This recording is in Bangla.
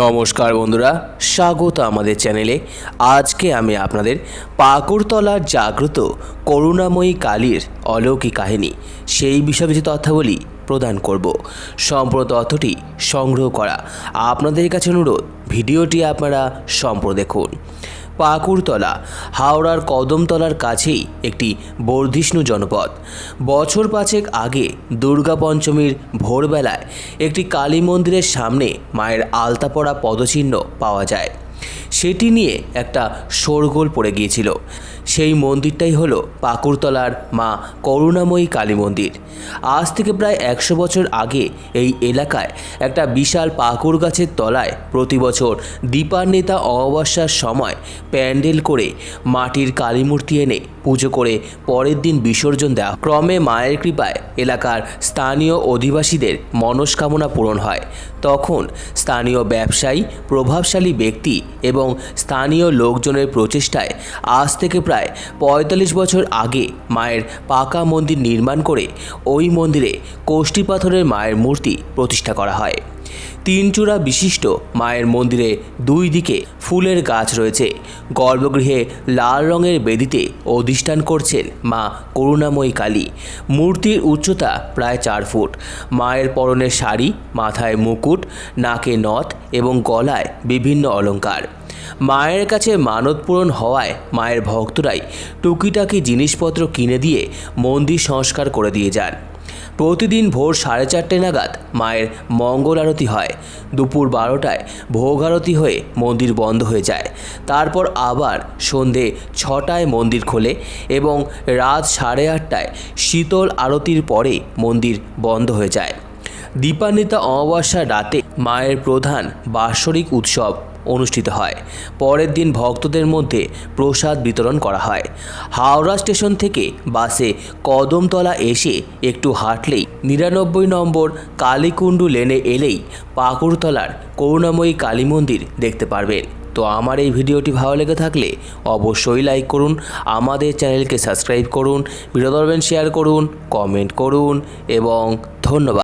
নমস্কার বন্ধুরা, স্বাগত আমাদের চ্যানেলে। আজকে আমি আপনাদের পাকুড়তলার জাগ্রত করুণাময়ী কালীর অলৌকিক কাহিনী, সেই বিষয়ে কিছু তথ্যাবলী প্রদান করব। সম্প্রদ তথ্যটি সংগ্রহ করা আপনাদের কাছে অনুরোধ, ভিডিওটি আপনারা সম্প্র দেখুন। পাকুড়তলা, হাওড়ার কদমতলার কাছেই একটি বর্ধিষ্ণু জনপদ। বছর পাঁচেক আগে দুর্গা পঞ্চমীর ভোরবেলায় একটি কালী মন্দিরের সামনে মায়ের আলতা পড়া পদচিহ্ন পাওয়া যায়। সেটি নিয়ে একটা শোরগোল পড়ে গিয়েছিল। সেই মন্দিরটাই হলো পাকুড়তলার মা করুণাময়ী কালী মন্দির। আজ থেকে প্রায় একশো বছর আগে এই এলাকায় একটা বিশাল পাকুর গাছের তলায় প্রতি বছর দীপান্বিতা অমাবস্যার সময় প্যান্ডেল করে মাটির কালী মূর্তি এনে পুজো করে পরের দিন বিসর্জন দেওয়া ক্রমে মায়ের কৃপায় এলাকার স্থানীয় অধিবাসীদের মনস্কামনা পূরণ হয়। তখন স্থানীয় ব্যবসায়ী, প্রভাবশালী ব্যক্তি এবং স্থানীয় লোকজনের প্রচেষ্টায় আজ থেকে প্রায় পঁয়তাল্লিশ বছর আগে মায়ের পাকা মন্দির নির্মাণ করে ওই মন্দিরে কোষ্ঠী পাথরের মায়ের মূর্তি প্রতিষ্ঠা করা হয়। তিন চূড়া বিশিষ্ট মায়ের মন্দিরে দুই দিকে ফুলের গাছ রয়েছে। গর্ভগৃহে লাল রঙের বেদিতে অধিষ্ঠান করছেন মা করুণাময়ী কালী। মূর্তির উচ্চতা প্রায় চার ফুট। মায়ের পরনের শাড়ি, মাথায় মুকুট, নাকে নথ এবং গলায় বিভিন্ন অলংকার। মায়ের কাছে মানত পূরণ হওয়ায় মায়ের ভক্তরাই টুকিটাকি জিনিসপত্র কিনে দিয়ে মন্দির সংস্কার করে দিয়ে যান। প্রতিদিন ভোর সাড়ে চারটে নাগাদ মায়ের মঙ্গল আরতি হয়। দুপুর বারোটায় ভোগ আরতি হয়ে মন্দির বন্ধ হয়ে যায়। তারপর আবার সন্ধে ছটায় মন্দির খোলে এবং রাত সাড়ে আটটায় শীতল আরতির পরে মন্দির বন্ধ হয়ে যায়। দীপান্বিতা অমাবস্যার রাতে মায়ের প্রধান বাৎসরিক উৎসব অনুষ্ঠিত হয়। পরের দিন ভক্তদের মধ্যে প্রসাদ বিতরণ করা হয়। হাওড়া স্টেশন থেকে বাসে কদমতলা এসে একটু হাঁটলেই নিরানব্বই নম্বর কালীকুণ্ডু লেনে এলেই পাকুড়তলার করুণাময়ী কালী মন্দির দেখতে পারবেন। তো আমার এই ভিডিওটি ভালো লেগে থাকলে অবশ্যই লাইক করুন, আমাদের চ্যানেলকে সাবস্ক্রাইব করুন ভিডিও শেয়ার করুন কমেন্ট করুন, এবং ধন্যবাদ।